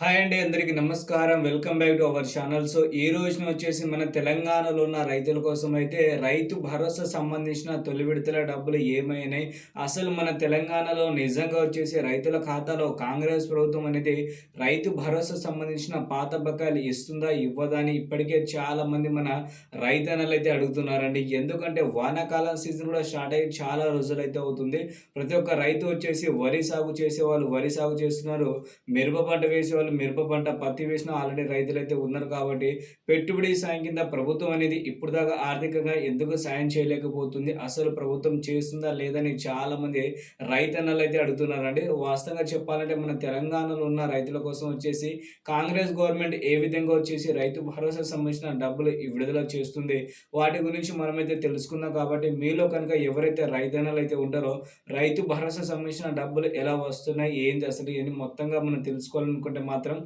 Hi అండి అందరికీ నమస్కారం. Welcome back to our channel. So ఈ రోజున వచ్చేసి మన తెలంగాణలో ఉన్న రైతుల కోసం అయితే రైతు భరోసా సంబంధించిన తొలి విడతల డబ్బులు ఏమైనాయి? అసలు మన తెలంగాణలో నిజంగా వచ్చేసి రైతుల ఖాతాలో కాంగ్రెస్ ప్రభుత్వం అనేది రైతు భరోసా సంబంధించిన పాత బకాయిలు ఇస్తుందా ఇవ్వదా అని ఇప్పటికే చాలా మంది మన రైతన్నలు అయితే అడుగుతున్నారండి. ఎందుకంటే వానాకాలం సీజన్ కూడా స్టార్ట్ అయ్యి చాలా రోజులు అయితే అవుతుంది. ప్రతి ఒక్క రైతు వచ్చేసి వరి సాగు చేసే వాళ్ళు వరి సాగు చేస్తున్నారు. మిరప పంట వేసే వాళ్ళు మిరప పంట పత్తి వేసిన ఆల్రెడీ రైతులు అయితే ఉన్నారు కాబట్టి పెట్టుబడి సాయం కింద ప్రభుత్వం అనేది ఇప్పుడు దాకా ఆర్థికంగా ఎందుకు సాయం చేయలేకపోతుంది? అసలు ప్రభుత్వం చేస్తుందా లేదని చాలా మంది రైతన్నలు అయితే అడుగుతున్నారండి. వాస్తవంగా చెప్పాలంటే మన తెలంగాణలో ఉన్న రైతుల కోసం వచ్చేసి కాంగ్రెస్ గవర్నమెంట్ ఏ విధంగా వచ్చేసి రైతు భరోసా సంబంధించిన డబ్బులు విడుదల చేస్తుంది? వాటి గురించి మనమైతే తెలుసుకుందాం కాబట్టి మీలో కనుక ఎవరైతే రైతన్నలు అయితే ఉంటారో రైతు భరోసా సంబంధించిన డబ్బులు ఎలా వస్తున్నాయి? ఏంది అసలు? ఏంటి మొత్తంగా మనం తెలుసుకోవాలనుకుంటే మాత్రం మాత్రం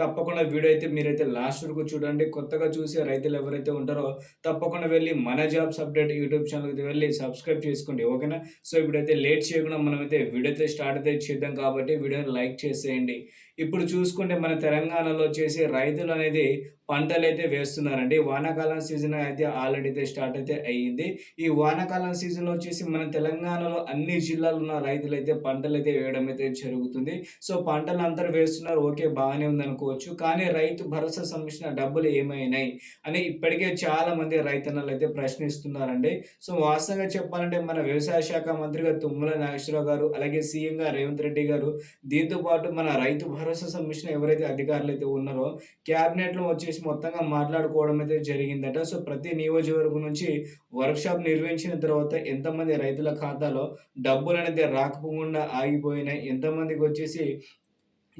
తప్పకుండా వీడియో అయితే మీరైతే లాస్ట్ వరకు చూడండి. కొత్తగా చూసే రైతులు ఎవరైతే ఉంటారో తప్పకుండా వెళ్ళి మన జాబ్స్ అప్డేట్ యూట్యూబ్ ఛానల్కి వెళ్ళి సబ్స్క్రైబ్ చేసుకోండి. ఓకేనా? సో ఇప్పుడైతే లేట్ చేయకుండా మనమైతే వీడియో అయితే స్టార్ట్ అయితే చేద్దాం కాబట్టి వీడియోని లైక్ చేసేయండి. ఇప్పుడు చూసుకుంటే మన తెలంగాణలో వచ్చేసి రైతులు అనేది పంటలు అయితే వేస్తున్నారండి. వానాకాలం సీజన్ అయితే ఆల్రెడీ అయితే స్టార్ట్ అయితే అయ్యింది. ఈ వానాకాలం సీజన్లో వచ్చేసి మన తెలంగాణలో అన్ని జిల్లాలో ఉన్న రైతులు అయితే పంటలు అయితే వేయడం అయితే జరుగుతుంది. సో పంటలు అందరూ వేస్తున్నారు. ఓకే బాగానే ఉంది అనుకోవచ్చు కానీ రైతు భరోసా సంబంధించిన డబ్బులు ఏమైనాయి అని ఇప్పటికే చాలా మంది రైతన్నలు అయితే ప్రశ్నిస్తున్నారండి. సో వాస్తవంగా చెప్పాలంటే మన వ్యవసాయ శాఖ మంత్రిగా తుమ్మల నాగేశ్వరరావు గారు అలాగే సీఎంగా రేవంత్ రెడ్డి గారు దీంతో పాటు మన రైతు భరోసా సంబంధించిన ఎవరైతే అధికారులు అయితే ఉన్నారో క్యాబినెట్లో వచ్చేసి మొత్తంగా మాట్లాడుకోవడం అయితే జరిగిందట. సో ప్రతి నియోజకవర్గం నుంచి వర్క్షాప్ నిర్వహించిన తర్వాత ఎంతమంది రైతుల ఖాతాలో డబ్బులు అనేది రాకపోకుండా ఆగిపోయినాయి. ఎంతమందికి వచ్చేసి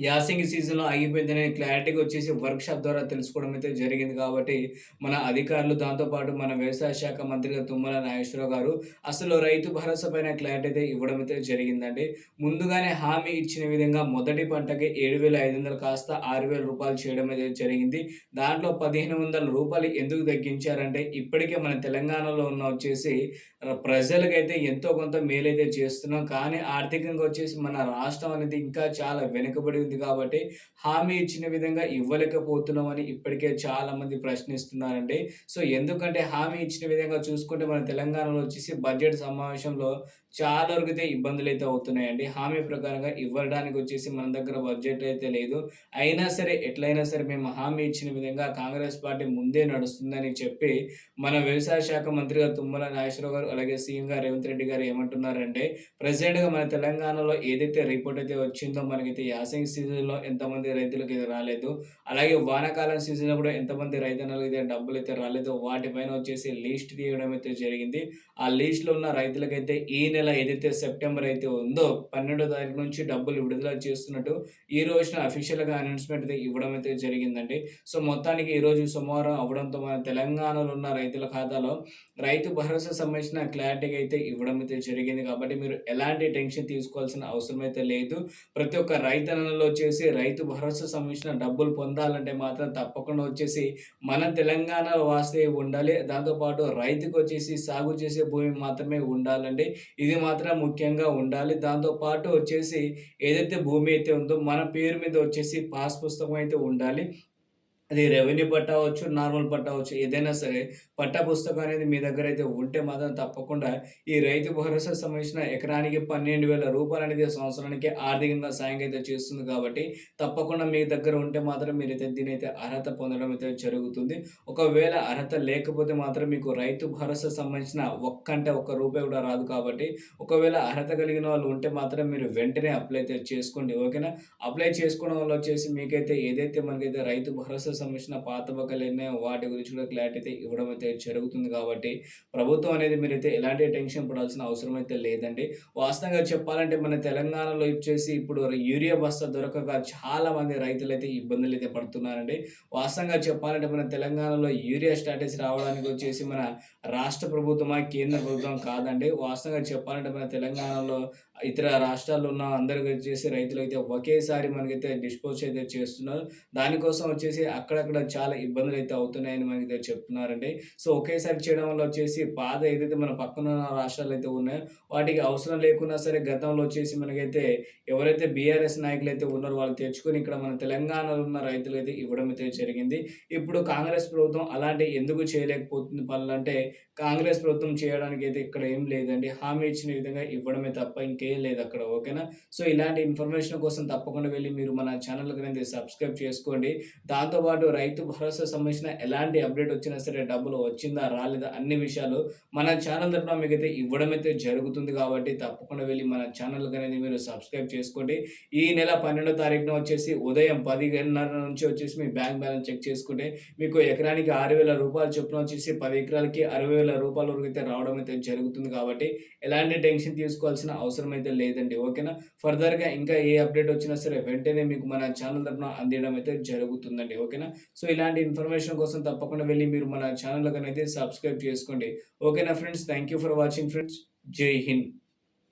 యాసింగ్ సీజన్‌లో ఆగిపోయిందనే క్లారిటీగా వచ్చేసి వర్క్‌షాప్ ద్వారా తెలుసుకోవడం అయితే జరిగింది కాబట్టి, మన అధికారులు దాంతోపాటు మన వ్యవసాయ శాఖ మంత్రిగా తుమ్మల నాగేశ్వరరావు గారు అసలు రైతు భరోసా పైన క్లారిటీ అయితే ఇవ్వడం అయితే జరిగిందండి. ముందుగానే హామీ ఇచ్చిన విధంగా మొదటి పంటకి 7,500 కాస్త ఆరు వేల రూపాయలు చేయడం అయితే జరిగింది. దాంట్లో పదిహేను వందల రూపాయలు ఎందుకు తగ్గించారంటే ఇప్పటికే మన తెలంగాణలో ఉన్న వచ్చేసి ప్రజలకైతే ఎంతో కొంత మేలైతే చేస్తున్నాం. కానీ ఆర్థికంగా వచ్చేసి మన రాష్ట్రం అనేది ఇంకా చాలా వెనుకబడి ఉంది కాబట్టి హామీ ఇచ్చిన విధంగా ఇవ్వలేకపోతున్నామని ఇప్పటికే చాలామంది ప్రశ్నిస్తున్నారండి. సో, ఎందుకంటే హామీ ఇచ్చిన విధంగా చూసుకుంటే మన తెలంగాణలో వచ్చేసి బడ్జెట్ సమావేశంలో చాలా వరకైతే ఇబ్బందులైతే అవుతున్నాయండి. హామీ ప్రకారంగా ఇవ్వడానికి వచ్చేసి మన దగ్గర బడ్జెట్ అయితే లేదు. అయినా సరే ఎట్లయినా సరే మేము హామీ ఇచ్చిన విధంగా కాంగ్రెస్ పార్టీ ముందే నడుస్తుందని చెప్పి మన వ్యవసాయ శాఖ మంత్రిగా తుమ్మల నాగేశ్వరరావు గారు అలాగే సీఎం గారు రేవంత్ రెడ్డి గారు ఏమంటున్నారంటే ప్రెజెంట్‌గా మన తెలంగాణలో ఏదైతే రిపోర్ట్ అయితే వచ్చిందో మనకైతే యాసంగి సీజన్‌లో ఎంతమంది రైతులకి ఇది రాలేదు. అలాగే వానాకాలం సీజన్‌లో కూడా ఎంతమంది రైతన్నలకైతే డబ్బులైతే రాలేదో వాటిపైన వచ్చేసి లిస్ట్ తీయడం అయితే జరిగింది. ఆ లిస్ట్‌లో ఉన్న రైతులకైతే ఈ నెల ఏదైతే సెప్టెంబర్ అయితే ఉందో 12 తారీఖు నుంచి డబ్బులు విడుదల చేస్తున్నట్టు ఈ రోజున అఫీషియల్‌గా అనౌన్స్‌మెంట్ అయితే ఇవ్వడం అయితే జరిగిందండి. సో, మొత్తానికి ఈరోజు సోమవారం అవ్వడంతో మన తెలంగాణలో ఉన్న రైతుల ఖాతాలో రైతు భరోసా సంబంధించిన క్లారిటీగా అయితే ఇవ్వడం అయితే జరిగింది. కాబట్టి మీరు ఎలాంటి టెన్షన్ తీసుకోవాల్సిన అవసరం అయితే లేదు. ప్రతి ఒక్క రైతన్నలో వచ్చేసి రైతు భరోసా సంబంధించిన డబ్బులు పొందాలంటే మాత్రం తప్పకుండా వచ్చేసి మన తెలంగాణ వాస్తే ఉండాలి. దాంతో పాటు రైతుకు వచ్చేసి సాగు చేసే భూమి మాత్రమే ఉండాలండి. ఇది మాత్రం ముఖ్యంగా ఉండాలి. దాంతో పాటు వచ్చేసి ఏదైతే భూమి అయితే ఉందో మన పేరు మీద వచ్చేసి పాస్ పుస్తకం అయితే ఉండాలి. అది రెవెన్యూ పట్టా అవ్వచ్చు, నార్మల్ పట్ట అవ్వచ్చు. ఏదైనా సరే పుస్తకం అనేది మీ దగ్గర అయితే ఉంటే మాత్రం తప్పకుండా ఈ రైతు భరోసా సంబంధించిన ఎకరానికి పన్నెండు వేల రూపాయలు అనేది సంవత్సరానికి ఆర్థికంగా సాయం అయితే చేస్తుంది కాబట్టి తప్పకుండా మీ దగ్గర ఉంటే మాత్రం మీరైతే అయితే అర్హత పొందడం అయితే జరుగుతుంది. ఒకవేళ అర్హత లేకపోతే మాత్రం మీకు రైతు భరోసా సంబంధించిన ఒక్కంటే ఒక్క రూపాయి కూడా రాదు కాబట్టి ఒకవేళ అర్హత కలిగిన వాళ్ళు ఉంటే మాత్రం మీరు వెంటనే అప్లై అయితే చేసుకోండి. ఓకేనా? అప్లై చేసుకోవడం వల్ల వచ్చేసి మీకైతే ఏదైతే మనకైతే రైతు భరోసా సంబంధించిన పాత బకాయిలు వాటి గురించి కూడా క్లారిటీ అయితే ఇవ్వడం అయితే జరుగుతుంది కాబట్టి ప్రభుత్వం అనేది మీరైతే ఎలాంటి టెన్షన్ పడాల్సిన అవసరం అయితే లేదండి. వాస్తవంగా చెప్పాలంటే మన తెలంగాణలో వచ్చేసి ఇప్పుడు యూరియా బస్తా దొరకక చాలా మంది ఇబ్బందులు అయితే పడుతున్నారండి. వాస్తవంగా చెప్పాలంటే మన తెలంగాణలో యూరియా స్టాటస్ రావడానికి వచ్చేసి మన రాష్ట్ర ప్రభుత్వమా, కేంద్ర ప్రభుత్వం కాదండి. వాస్తవంగా చెప్పాలంటే మన తెలంగాణలో ఇతర రాష్ట్రాల్లో ఉన్న అందరికి వచ్చేసి రైతులైతే ఒకేసారి మనకైతే డిస్పోజ్ అయితే చేస్తున్నారు. దానికోసం వచ్చేసి అక్కడక్కడ చాలా ఇబ్బందులు అయితే అవుతున్నాయని మనకైతే చెప్తున్నారండి. సో, ఒకేసారి చేయడం వల్ల వచ్చేసి పాత ఏదైతే మన పక్కన రాష్ట్రాలు అయితే ఉన్నాయో వాటికి అవసరం లేకున్నా సరే గతంలో వచ్చేసి మనకైతే ఎవరైతే బీఆర్ఎస్ నాయకులు అయితే ఉన్నారో వాళ్ళు తెచ్చుకొని ఇక్కడ మన తెలంగాణలో ఉన్న రైతులకైతే ఇవ్వడం అయితే జరిగింది. ఇప్పుడు కాంగ్రెస్ ప్రభుత్వం అలాంటివి ఎందుకు చేయలేకపోతుంది పనులంటే కాంగ్రెస్ ప్రభుత్వం చేయడానికి అయితే ఇక్కడ ఏం లేదండి. హామీ ఇచ్చిన విధంగా ఇవ్వడమే తప్ప ఇంకేం లేదు అక్కడ. ఓకేనా? సో, ఇలాంటి ఇన్ఫర్మేషన్ కోసం తప్పకుండా వెళ్ళి మీరు మన ఛానల్ ఛానల్‌కనేది సబ్స్క్రైబ్ చేసుకోండి. దాంతో పాటు రైతు భరోసా సంబంధించిన ఎలాంటి అప్డేట్ వచ్చినా సరే డబ్బులు వచ్చిందా? రాలేదా? అన్ని విషయాలు మన ఛానల్ తరఫున మీకైతే ఇవ్వడం అయితే జరుగుతుంది కాబట్టి తప్పకుండా వెళ్ళి మన ఛానల్‌కనేది మీరు సబ్స్క్రైబ్ చేసుకోండి. ఈ నెల 12 తారీఖున వచ్చేసి ఉదయం 10:30 నుంచి వచ్చేసి మీ బ్యాంక్ బ్యాలెన్స్ చెక్ చేసుకుంటే మీకు ఎకరానికి రూ. 6,000 చొప్పున వచ్చేసి పది ఎకరాలకి అరవై రూపాయల వరకు అయితే రావడం అయితే జరుగుతుంది కాబట్టి ఎలాంటి టెన్షన్ తీసుకోవాల్సిన అవసరం అయితే లేదండి. ఓకేనా? ఫర్దర్‌గా ఇంకా ఏ అప్డేట్ వచ్చినా సరే వెంటనే మీకు మన ఛానల్ తరఫున అందించడం అయితే జరుగుతుందండి. ఓకేనా? సో, ఇలాంటి ఇన్ఫర్మేషన్ కోసం తప్పకుండా వెళ్ళి మీరు మన ఛానల్‌కనేది సబ్స్క్రైబ్ చేసుకోండి. ఓకేనా friends? Thank you for watching friends. Jai Hind.